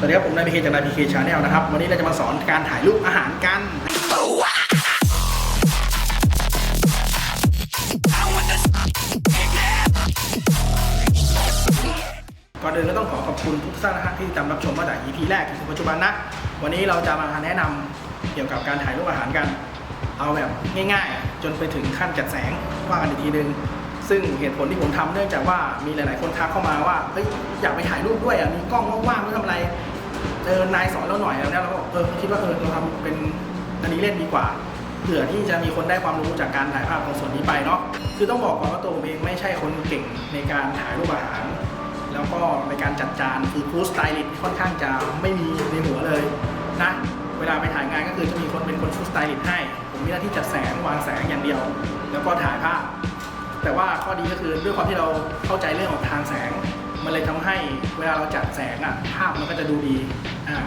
สวัสดีครับ ผมนายพีเคจากนายพีเคชาแนลนะครับ วันนี้เราจะมาสอนการถ่ายรูปอาหารกัน ก่อนอื่นก็ต้องขอขอบคุณทุกท่านนะฮะที่ติดตามรับชมมาจาก EP แรกถึงปัจจุบันนะ วันนี้เราจะมาแนะนำเกี่ยวกับการถ่ายรูปอาหารกัน เอาแบบง่าย ๆ จนไปถึงขั้นจัดแสงว่ากันอีกทีนึงซึ่งเหตุผลที่ผมทำเนื่องจากว่ามีหลาย ๆ คนทักเข้ามาว่าเฮ้ยอยากไปถ่ายรูปด้วยอะมีกล้องว่างๆไม่ทำอะไร เจอนายสอนเราหน่อยแล้วเนี่ยเราก็เออคิดว่าเออเราทำเป็นอันนี้เล่นดีกว่าเผื่อที่จะมีคนได้ความรู้จากการถ่ายภาพตรงส่วนนี้ไปเนาะคือต้องบอกก่อนว่าตัวผมเองไม่ใช่คนเก่งในการถ่ายรูปอาหาร แล้วก็ในการจัดจานคือฟู้ดสไตลิสต์ค่อนข้างจะไม่มีในหัวเลยนะเวลาไปถ่ายงานก็คือจะมีคนเป็นคนฟู้ดสไตลิสต์ให้ ผมมีหน้าที่จัดแสงวางแสงอย่างเดียว แล้วก็ถ่ายภาพ แต่ว่าข้อดีก็คือด้วยความที่เราเข้าใจเรื่องของทางแสง มันเลยทำให้เวลาเราจัดแสงอะภาพมันก็จะดูดีอ่า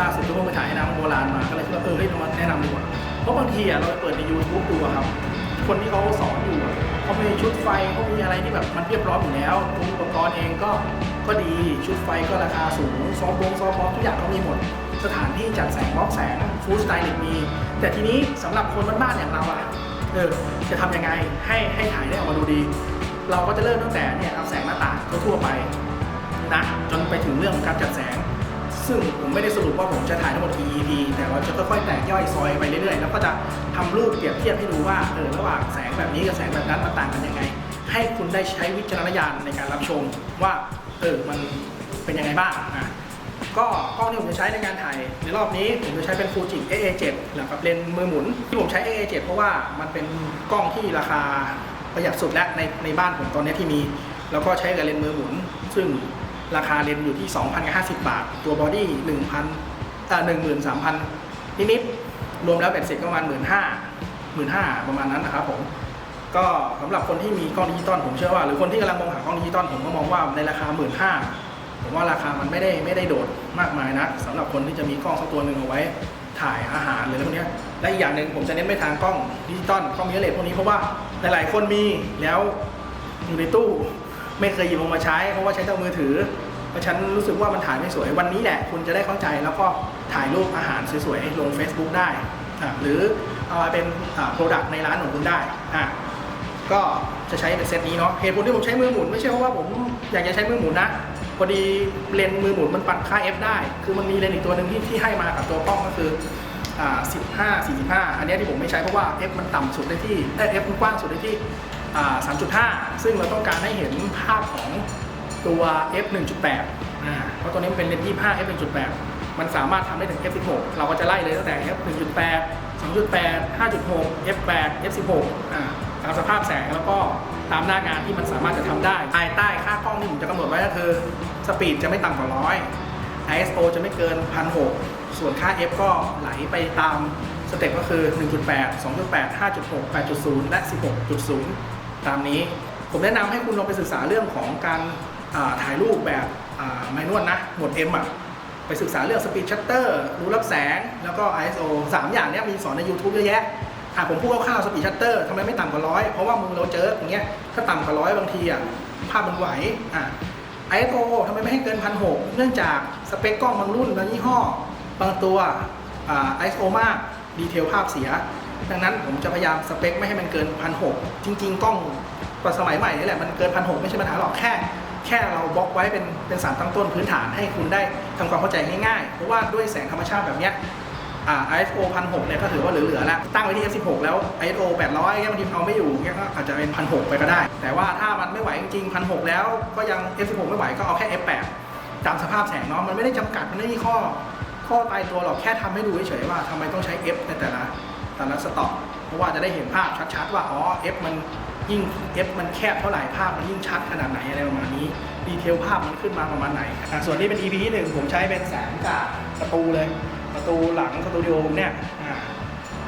ล่าสุดก็เพิ่งไปถ่ายให้น้ำโบราณมาก็เลยคิดว่าเออเฮ้ยมาแนะนำดีกว่าเพราะบางทีอะเราไปเปิดใน YouTube ดูอะครับ คนที่เขาสอนอยู่เขามีชุดไฟเขามีอะไรที่แบบมันเรียบร้อยอยู่แล้วอุปกรณ์เองก็ก็ดีชุดไฟก็ราคาสูงซอฟต์บงซอฟต์บล็อกทุกอย่างเขามีหมด สถานที่จัดแสงบล็อกแสงฟู้ดสไตล์มี แต่ทีนี้สำหรับคนบ้านๆอย่างเราอะเออจะทำยังไงให้ให้ถ่ายได้ออกมาดูดี เราก็จะเริ่มตั้งแต่เนี่ยเอาแสงหน้าต่างทั่วไปนะจนไปถึงเรื่องของการจัดแสง ซึ่งผมไม่ได้สรุปว่าผมจะถ่ายทั้งหมดกี่ EP แต่เราจะค่อยๆแตกย่อยซอยไปเรื่อยๆ แล้วก็จะทำรูปเปรียบเทียบให้ดูว่าเออระหว่างแสงแบบนี้กับแสงแบบนั้นมันต่างกันยังไง ให้คุณได้ใช้วิจารณญาณในการรับชมว่าเออมันเป็นยังไงบ้างนะก็กล้องที่ผมจะใช้ในการถ่ายในรอบนี้ผมจะใช้เป็น Fuji AA7 แล้วกับเลนส์มือหมุนที่ผมใช้ AA7 เพราะว่ามันเป็นกล้องที่ราคา ประหยัดสุดแล้วในในบ้านผมตอนนี้ที่มี แล้วก็ใช้กับเลนส์มือหมุน ซึ่งราคาเลนส์อยู่ที่2,050 บาท ตัวบอดี้1,000เอ่อ13,000 นิดๆรวมแล้วเป็นเสร็จก็ประมาณ 15,000 15,000 ประมาณนั้นนะครับผมก็สำหรับคนที่มีกล้องดิจิตอลผมเชื่อว่า หรือคนที่กำลังมองหากล้องดิจิตอลผมก็มองว่าในราคา15,000ผมว่าราคามันไม่ได้ไม่ได้โดดมากมายนะสำหรับคนที่จะมีกล้องสักตัวหนึ่งเอาไว้ ถ่ายอาหารหรืออะไรพวกนี้ และอีกอย่างหนึ่งผมจะเน้นไปทางกล้องดิจิตอลกล้องมิเรอเลสพวกนี้เพราะว่าหลายๆ คนมีแล้วอยู่ในตู้ไม่เคยหยิบออกมาใช้ เพราะว่าใช้แต่มือถือ เพราะฉันรู้สึกว่ามันถ่ายไม่สวยวันนี้แหละคุณจะได้เข้าใจแล้วก็ถ่ายรูปอาหารสวยๆลง Facebook ได้ หรือเอามาเป็นโปรดักต์ในร้านของคุณได้อะก็จะใช้เป็นเซตนี้เนาะเหตุผลที่ผมใช้มือหมุนไม่ใช่เพราะว่าผมอยากจะใช้มือหมุนนะพอดีเลนมือหมุนมันปัดค่า F ได้ คือมันมีเลนอีกตัวหนึ่งที่ที่ให้มากับตัวกล้องก็คือ 15 45 อันนี้ที่ผมไม่ใช้เพราะว่า F มันต่ำสุดได้ที่เอ้ย F มันกว้างสุดได้ที่ 3.5 ซึ่งเราต้องการให้เห็นภาพของตัว F 1.8อ่าเพราะตัวนี้มันเป็นเลนส์25 F 1.8 มันสามารถทำได้ถึง F 16เราก็จะไล่เลยตั้งแต่ F 1.8 2.8 5.6 F8 F16 อ่าตามสภาพแสงแล้วก็ตามหน้างานที่มันสามารถจะทำได้ ภายใต้ค่ากล้องที่ผมจะกำหนดไว้ก็คือสปีดจะไม่ต่ำกว่า 100 ISO จะไม่เกิน 1,600 ส่วนค่า F ก็ไหลไปตามสเต็ปก็คือ 1.8 2.8 5.6 8.0 และ 16.0 ตามนี้ ผมแนะนำให้คุณลองไปศึกษาเรื่องของการถ่ายรูปแบบไมนวลนะ หมวด M อะไปศึกษาเรื่องสปีดชัตเตอร์รูรับแสง แล้วก็ ISO 3 อย่างนี้มีสอนใน YouTube เยอะแยะอะผมพูดคร่าวๆสปีดชัตเตอร์ทำไมไม่ต่ำกว่าร้อยเพราะว่ามือเราเจออย่างเงี้ยถ้าต่ำกว่าร้อยบางทีอะภาพมันไหวอะ ISO ทำไมไม่ให้เกินพันหเนื่องจากสเปคกล้องบางรุ่นบางยี่ห้อ บางตัวอ่า ISO มากดีเทลภาพเสีย ดังนั้นผมจะพยายามสเปคไม่ให้มันเกินพันหจริง ๆ กล้องปัจสมัยใหม่นี่แหละมันเกินพันหไม่ใช่ปัญหาหรอกแค่ แค่เราบล็อกไว้เป็นเป็นสารตั้งต้นพื้นฐานให้คุณได้ทำความเข้าใจง่ายๆ เพราะว่าด้วยแสงธรรมชาติแบบเนี้ยอ่า ISO 1006เนี่ยก็ถือว่าเหลือๆแล้ว ตั้งไว้ที่ F16 แล้ว ISO 800เนี่ยบางทีเอาไม่อยู่เนี่ยก็อาจจะเป็น1006ไปก็ได้ แต่ว่าถ้ามันไม่ไหวจริงๆ1006แล้วก็ยัง F16 ไม่ไหวก็เอาแค่ F8 ตามสภาพแสงเนาะมันไม่ได้จำกัดมันไม่มีข้อ ข้อตายตัวหรอกแค่ทำให้ดูเฉยๆว่าทำไมต้องใช้ F ในแต่ละแต่ละสต็อกเพราะว่าจะได้เห็นภาพชัดๆว่าอ๋อ F มันยิ่ง F มันแคบเท่าไหร่ภาพมันยิ่งชัดขนาดไหนอะไรประมาณนี้ดีเทลภาพมันขึ้นมาประมาณไหน ส่วนนี้เป็น EP ที่หนึ่งผมใช้เป็นแสงจากประตูเลย ประตูหลังสตูดิโอผมเนี่ย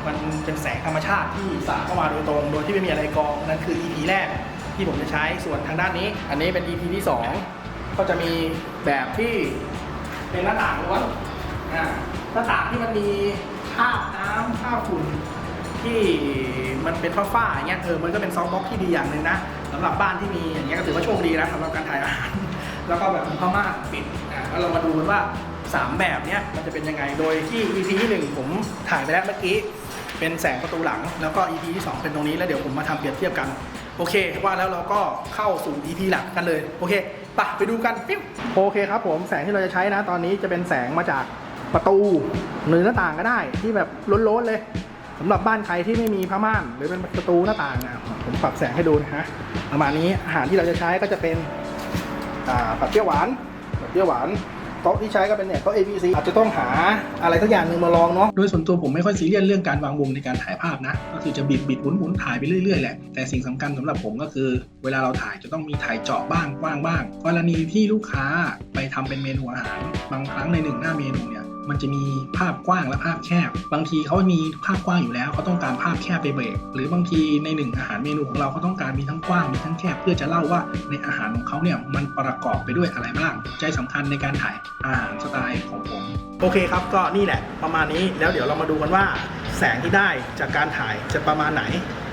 มันเป็นแสงธรรมชาติที่สาดเข้ามาโดยตรงโดยที่ไม่มีอะไรกรองนั่นคือ EP แรกที่ผมจะใช้ส่วนทางด้านนี้ อันนี้เป็น EP ที่สองก็จะมีแบบที่เป็นหน้าต่างล้วนอ่าหน้าต่าง ที่มันมีคราบน้ำคราบฝุ่นที่มันเป็นฝ้าๆอย่างเงี้ยเออมันก็เป็นซอฟต์บ็อกซ์ที่ดีอย่างหนึ่งนะสำหรับบ้านที่มีอย่างเงี้ยก็ถือว่าโชคดีนะสำหรับการถ่ายอาหารแล้วก็แบบมีผ้าม่านปิดอ่าแล้วเรามาดูกันว่า 3 แบบเนี้ยมันจะเป็นยังไงโดยที่ EP ที่หนึ่งผมถ่ายไปแล้วเมื่อกี้ เป็นแสงประตูหลัง แล้วก็ EP ที่ 2 เป็นตรงนี้แล้วเดี๋ยวผมมาทำเปรียบเทียบกัน โอเค ว่าแล้วเราก็เข้าสู่ EP หลักกันเลย โอเคปะไปดูกันปิ๊บโอเคครับผมแสงที่เราจะใช้นะตอนนี้จะเป็นแสงมาจาก ประตูหรือหน้าต่างก็ได้ที่แบบล้นๆเลยสำหรับบ้านใครที่ไม่มีผ้าม่านหรือเป็นประตูหน้าต่างนะผมปรับแสงให้ดูนะฮะประมาณนี้อาหารที่เราจะใช้ก็จะเป็นผัดเปรี้ยวหวานผัดเปรี้ยวหวานโต๊ะที่ใช้ก็เป็นเนี่ยโต๊ะ ABC อาจจะต้องหาอะไรสักอย่างหนึ่งมาลองเนาะโดยส่วนตัวผมไม่ค่อยซีเรียสเรื่องการวางมุมในการถ่ายภาพนะ ก็คือจะบิดบิดหมุนหมุนถ่ายไปเรื่อยๆแหละแต่สิ่งสำคัญสำหรับผมก็คือ เวลาเราถ่ายจะต้องมีถ่ายเจาะบ้างกว้างบ้างกรณีที่ลูกค้าไปทำเป็นเมนูอาหาร บางครั้งในหนึ่งหน้าเมนูเนี่ย มันจะมีภาพกว้างและภาพแคบ บางทีเขามีภาพกว้างอยู่แล้วเขาต้องการภาพแคบไปเบรกหรือบางทีในหนึ่งอาหารเมนูของเราเขาต้องการมีทั้งกว้างมีทั้งแคบเพื่อจะเล่าว่าในอาหารของเขาเนี่ยมันประกอบไปด้วยอะไรบ้างใจสำคัญในการถ่ายอาหารสไตล์ของผม โอเคครับก็นี่แหละประมาณนี้แล้วเดี๋ยวเรามาดูกันว่า แสงที่ได้จากการถ่ายจะประมาณไหน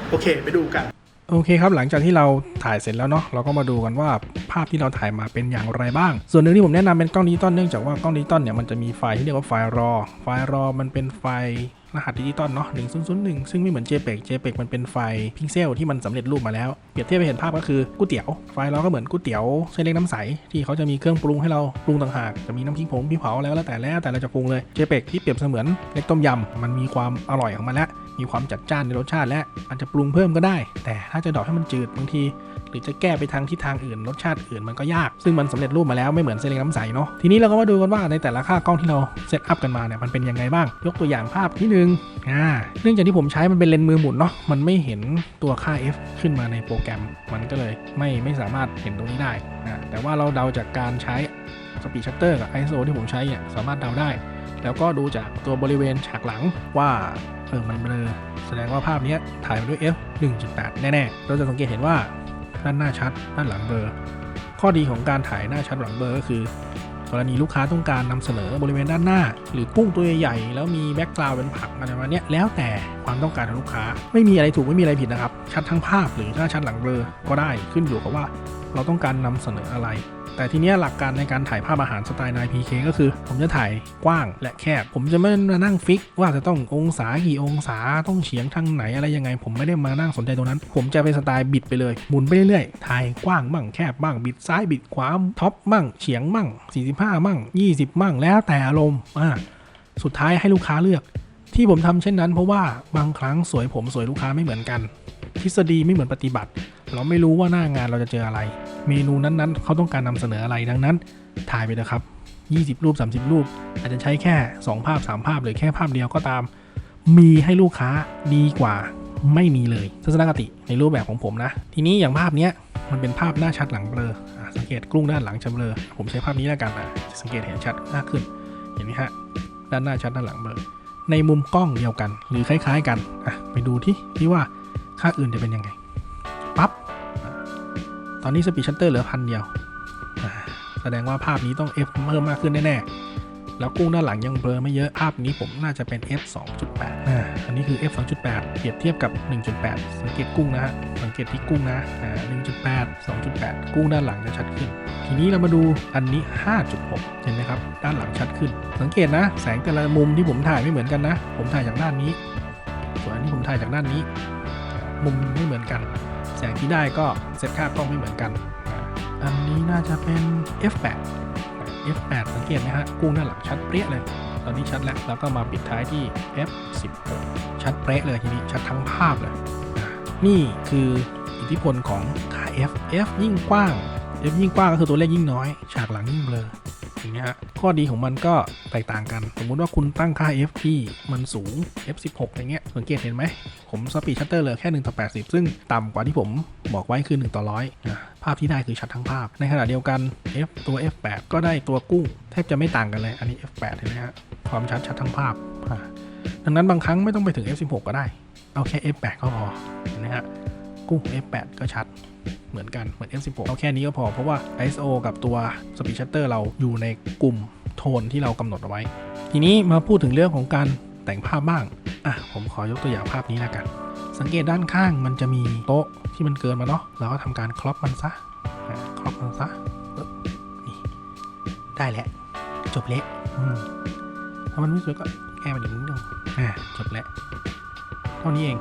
โอเค ไปดูกัน โอเคครับหลังจากที่เราถ่ายเสร็จแล้วเนาะเราก็มาดูกันว่าภาพที่เราถ่ายมาเป็นอย่างไรบ้าง ส่วนหนึ่งที่ผมแนะนำเป็นกล้องดิจิตอลเนื่องจากว่ากล้องดิจิตอลเนี่ยมันจะมีไฟล์ที่เรียกว่าไฟล์รอ ไฟล์รอมันเป็นไฟล์รหัสดิจิตอลเนาะ1001 ซึ่งไม่เหมือน JPEG JPEG มันเป็นไฟล์พิกเซลที่มันสำเร็จรูปมาแล้ว เปรียบเทียบไปเห็นภาพก็คือก๋วยเตี๋ยว ไฟล์รอก็เหมือนก๋วยเตี๋ยวเส้นเล็กน้ำใส ที่เขาจะมีเครื่องปรุงให้เราปรุงต่างหาก จะมีน้ำพริกผงพริกเผาแล้วแล้วแต่แล้วแต่เราจะปรุงเลย JPEG ที่เปรียบเสมือนเล็กต้มยำมันมีความอร่อยของมันแล้ว มีความจัดจ้านในรสชาติและอาจจะปรุงเพิ่มก็ได้ แต่ถ้าจะดอกให้มันจืดบางที หรือจะแก้ไปทางทิศทางอื่นรสชาติอื่นมันก็ยาก ซึ่งมันสำเร็จรูปมาแล้วไม่เหมือนเซเลงน้ำใสเนาะทีนี้เราก็มาดูกันว่าในแต่ละค่ากล้องที่เราเซตอัพกันมาเนี่ยมันเป็นยังไงบ้าง ยกตัวอย่างภาพที่หนึ่งอ่าเนื่องจากที่ผมใช้มันเป็นเลนส์มือหมุนเนาะมันไม่เห็นตัวค่า f ขึ้นมาในโปรแกรม มันก็เลยไม่ไม่สามารถเห็นตรงนี้ได้นะแต่ว่าเราเดาจากการใช้สปีชัตเตอร์กับ ISO ที่ผมใช้เนี่ยสามารถเดาได้ แล้วก็ดูจากตัวบริเวณฉากหลังว่า อมันเบลอแสดงว่าภาพนี้ถ่ายมาด้วย f 1.8 แน่ๆ เราจะสังเกตเห็นว่าด้านหน้าชัดด้านหลังเบลอข้อดีของการถ่ายหน้าชัดหลังเบลอก็คือกรณีลูกค้าต้องการนำเสนอบริเวณด้านหน้า หรือกุ้งตัวใหญ่ๆแล้วมีแบ็กกราวด์เป็นผักอะไรประมาณนี้แล้วแต่ความต้องการของลูกค้าไม่มีอะไรถูกไม่มีอะไรผิดนะครับ ชัดทั้งภาพหรือถ้าชัดหลังเบลอก็ได้ขึ้นอยู่กับว่า เราต้องการนำเสนออะไร แต่ทีนี้หลักการในการถ่ายภาพอาหารสไตล์นาย PK ก็คือ ผมจะถ่ายกว้างและแคบ ผมจะไม่มานั่งฟิกว่าจะต้ององศากี่องศาต้องเฉียงทางไหนอะไรยังไง ผมไม่ได้มานั่งสนใจตรงนั้น ผมจะเป็นสไตล์บิดไปเลยหมุนไปเรื่อยๆถ่ายกว้างบ้างแคบบ้างบิดซ้ายบิดขวาท็อปบ้างเฉียงบ้าง45บ้าง20บ้างแล้วแต่อารมณ์อ่าสุดท้ายให้ลูกค้าเลือก ที่ผมทำเช่นนั้น เพราะว่าบางครั้งสวยผมสวยลูกค้าไม่เหมือนกัน ทฤษฎีไม่เหมือนปฏิบัติ เราไม่รู้ว่าหน้างานเราจะเจออะไร เมนูนั้นๆ เขาต้องการนำเสนออะไรดังนั้น ถ่ายไปนะครับ 20 รูป 30 รูป อาจจะใช้แค่ 2 ภาพ 3 ภาพหรือแค่ภาพเดียวก็ตาม มีให้ลูกค้าดีกว่าไม่มีเลยทัศนคติในรูปแบบของผมนะ ทีนี้อย่างภาพเนี้ยมันเป็นภาพหน้าชัดหลังเบลอสังเกตกลุ้งด้านหลังจะเบลอผมใช้ภาพนี้แล้วกันอะจะสังเกตเห็นชัดมากขึ้นเห็นไหมฮะด้านหน้าชัดด้านหลังเบลอในมุมกล้องเดียวกัน หรือคล้าย ๆ กันอะไปดูที่ที่ว่าค่าอื่นจะเป็นยังไง ตอนนี้สปีดชัตเตอร์เหลือพันเดียว แสดงว่าภาพนี้ต้อง F เพิ่มมากขึ้นแน่ๆ แล้วกุ้งด้านหลังยังเบลอไม่เยอะ ภาพนี้ผมน่าจะเป็น F 2.8อ่าอันนี้คือ F 2.8 เปรียบเทียบกับ 1.8 สังเกตกุ้งนะฮะ สังเกตที่กุ้งนะอ่า1.8 2.8 กุ้งด้านหลังจะชัดขึ้น ทีนี้เรามาดูอันนี้ 5.6 เห็นไหมครับ ด้านหลังชัดขึ้น สังเกตนะ แสงแต่ละมุมที่ผมถ่ายไม่เหมือนกันนะ ผมถ่ายจากด้านนี้ ส่วนอันนี้ผมถ่ายจากด้านนี้ มุมไม่เหมือนกัน งที่ได้ก็เซตค่ากล้องไม่เหมือนกัน อันนี้น่าจะเป็น f8 f8 สังเกตไหมฮะกุ้งด้านหลังชัดเปรี้ยเลย ตอนนี้ชัดแล้วแล้วก็มาปิดท้ายที่ f16 ชัดเปรี้ยเลยทีนี้ชัดทั้งภาพเลย นี่คืออิทธิพลของค่า f f ยิ่งกว้าง f ยิ่งกว้างก็คือตัวเลขยิ่งน้อย ฉากหลังยิ่งเบลอ อย่างเงี้ยข้อดีของมันก็แตกต่างกัน สมมุติว่าคุณตั้งค่า f ที่มันสูง f 16อย่างเงี้ยสังเกตเห็นไหม ผมสปีดชัตเตอร์เหลือแค่1ต่อ80 ซึ่งต่ำกว่าที่ผมบอกไว้คือ 1 ต่อร้อยนะภาพที่ได้คือชัดทั้งภาพ ในขณะเดียวกัน f ตัว f8 ก็ได้ตัวกุ้ง แทบจะไม่ต่างกันเลย อันนี้ f8 เห็นไหมฮะความชัดชัดทั้งภาพดังนั้นบางครั้งไม่ต้องไปถึง f16 ก็ได้ เอาแค่ f8 ก็พอเห็นไหมฮะกุ้ง f8 ก็ชัด เหมือนกันเหมือน f16 เอาแค่นี้ก็พอเพราะว่า ISO กับตัว Speed Shutter เราอยู่ในกลุ่มโทนที่เรากำหนดเอาไว้ ทีนี้มาพูดถึงเรื่องของการแต่งภาพบ้างอะผมขอยกตัวอย่างภาพนี้แล้วกัน สังเกตด้านข้างมันจะมีโต๊ะที่มันเกินมาเนาะเราก็ทำการครอปมันซะครอปมันซะนี่ได้แล้วจบเละถ้ามันไม่สวยก็แก้มันอีกนิดนึงอ่าจบแล้วเท่านี้เอง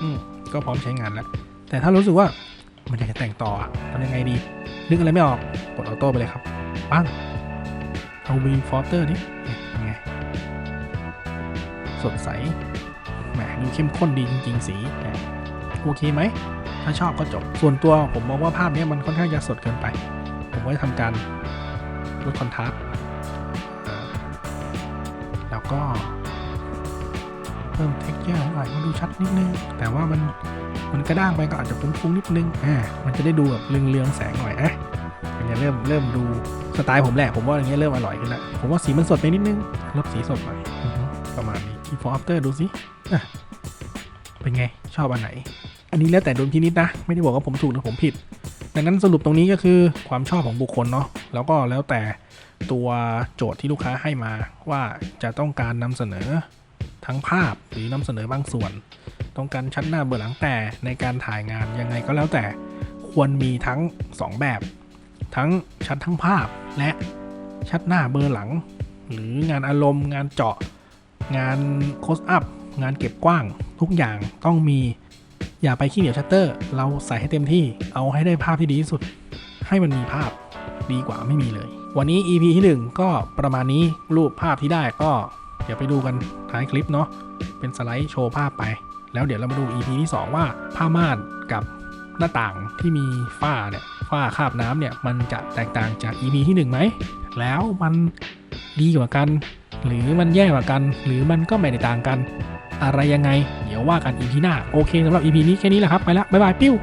อืมก็พร้อมใช้งานแล้ว แต่ถ้ารู้สึกว่า มันอยากจะแต่งต่ออะทำยังไงดีนึกอะไรไม่ออกกดออโต้ไปเลยครับปั้งเอาวีฟอเตอร์ดิเนี่ยังไงสดใสแหมดูเข้มข้นดีจริง ๆ สีโอเคไหม ถ้าชอบก็จบ ส่วนตัวผมมองว่าภาพเนี้ยมันค่อนข้างจะสดเกินไป ผมก็จะทำการลดคอนทราสต์แล้วก็เพิ่ม texture หน่อยมันดูชัดนิดนึง แต่ว่ามัน มันกระด้างไปก็อาจจะฟุ้งๆนิดนึงอ่ามันจะได้ดูแบบเรืองๆแสงหน่อยอะมันจะเริ่มเริ่มดูสไตล์ผมแหละผมว่าอย่างเงี้ยเริ่มอร่อยขึ้นล้วผมว่าสีมันสดไปนิดนึงลดสีสดหน่อยประมาณนี้ before after ดูสิอะเป็นไงชอบอันไหน อันนี้แล้วแต่ดุลพินิจนะ ไม่ได้บอกว่าผมถูกหรือผมผิด ดังนั้นสรุปตรงนี้ก็คือความชอบของบุคคลเนาะแล้วก็แล้วแต่ตัวโจทย์ที่ลูกค้าให้มาว่าจะต้องการนำเสนอทั้งภาพหรือนำเสนอบางส่วน ต้องการชัดหน้าเบอร์หลังแต่ในการถ่ายงานยังไงก็แล้วแต่ควรมีทั้ง 2 แบบ ทั้งชัดทั้งภาพและชัดหน้าเบอร์หลัง หรืองานอารมณ์งานเจาะ งานโคสอัพงานเก็บกว้าง ทุกอย่างต้องมีอย่าไปขี้เหนียวชัตเตอร์ เราใส่ให้เต็มที่เอาให้ได้ภาพที่ดีที่สุด ให้มันมีภาพดีกว่าไม่มีเลย วันนี้ EP ที่ 1 ก็ประมาณนี้รูปภาพที่ได้ก็ เดี๋ยวไปดูกันท้ายคลิปเนาะเป็นสไลด์โชว์ภาพไป แล้วเดี๋ยวเรามาดู EP ที่ 2 ว่าผ้าม่านกับหน้าต่างที่มีฝ้าเนี่ยฝ้าคาบน้ำเนี่ยมันจะแตกต่างจาก EP ที่ 1 ไหม แล้วมันดีกว่ากัน หรือมันแย่กว่ากัน หรือมันก็ไม่ได้ต่างกัน อะไรยังไง เดี๋ยวว่ากัน EP หน้า โอเคสำหรับ EP นี้แค่นี้แหละครับ ไปละบ๊ายบาย ปิ้ว